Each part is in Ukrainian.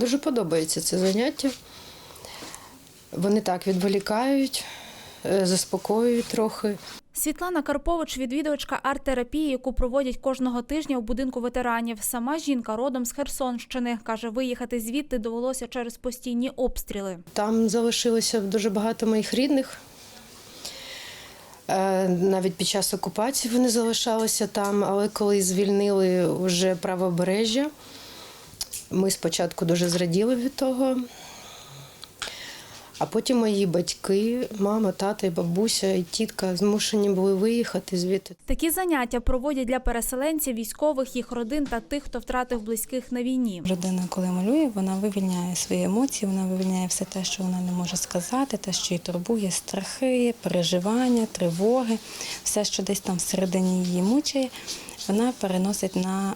Дуже подобається це заняття. Вони так відволікають, е, заспокоюють трохи. Світлана Карпович, відвідувачка арт-терапії, яку проводять кожного тижня у будинку ветеранів. Сама жінка родом з Херсонщини. Каже, виїхати звідти довелося через постійні обстріли. Там залишилося дуже багато моїх рідних. Е, Навіть під час окупації вони залишалися там, але коли звільнили вже правобережжя, ми спочатку дуже зраділи від того. А потім мої батьки, мама, тата, і бабуся, і тітка змушені були виїхати звідти. Такі заняття проводять для переселенців, військових, їх родин та тих, хто втратив близьких на війні. Людина, коли малює, вона вивільняє свої емоції, вона вивільняє все те, що вона не може сказати, те, що її турбує, страхи, переживання, тривоги, все, що десь там всередині її мучає, вона переносить на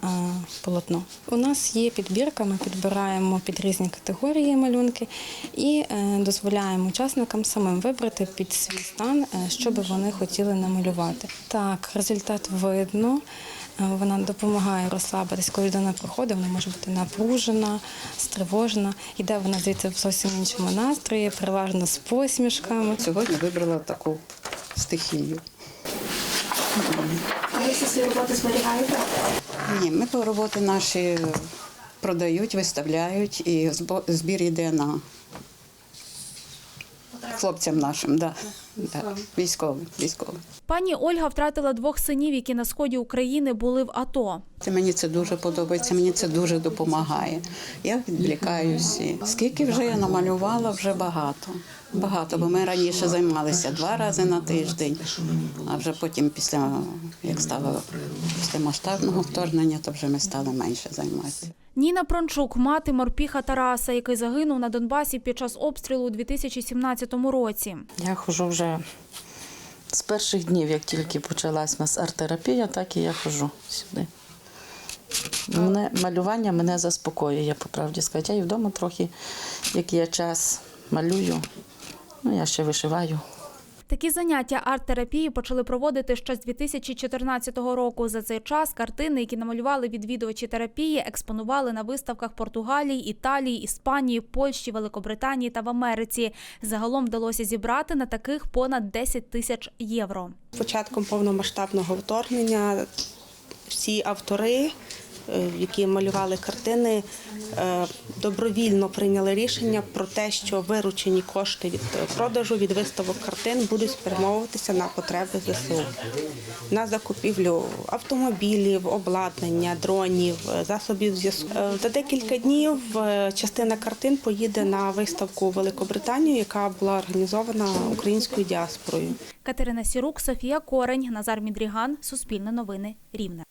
полотно. У нас є підбірка, ми підбираємо під різні категорії малюнки і е, дозволяємо учасникам самим вибрати під свій стан, е, що би вони хотіли намалювати. Так, результат видно. Е, Вона допомагає розслабитись, коли людина приходить, вона може бути напружена, стривожена. Йде вона звідси в зовсім іншому настрої, переважно з посмішками. Сьогодні вибрала таку стихію. Ви всі свої роботи зберігаєте? Ні, ми то роботи наші продають, виставляють, і збір йде на хлопцям нашим, да. Да. військовим. військовим. Пані Ольга втратила двох синів, які на сході України були в АТО. Це мені це дуже подобається, мені це дуже допомагає. Я відвлікаюся. Скільки вже я намалювала, вже багато. Багато, бо ми раніше займалися два рази на тиждень, а вже потім, після як стало після масштабного вторгнення, то вже ми стали менше займатися. Ніна Прончук, мати морпіха Тараса, який загинув на Донбасі під час обстрілу у 2017 році. Я ходжу вже з перших днів, як тільки почалась у нас арт-терапія, так і я ходжу сюди. Мене, малювання мене заспокоює, я по правді сказати. Я і вдома трохи, як є час, малюю. Ну, я ще вишиваю. Такі заняття арт-терапії почали проводити ще з 2014 року. За цей час картини, які намалювали відвідувачі терапії, експонували на виставках Португалії, Італії, Іспанії, Польщі, Великобританії та в Америці. Загалом вдалося зібрати на таких понад 10 тисяч євро. Початком повномасштабного вторгнення всі автори, які малювали картини, е, добровільно прийняли рішення про те, що виручені кошти від продажу від виставок картин будуть спрямовуватися на потреби ЗСУ. На закупівлю автомобілів, обладнання, дронів, е, засобів зв'язку. Е, За декілька днів е, частина картин поїде на виставку у Великобританію, яка була організована українською діаспорою. Катерина Сірук, Софія Корень, Назар Мідріган, Суспільне новини, Рівне.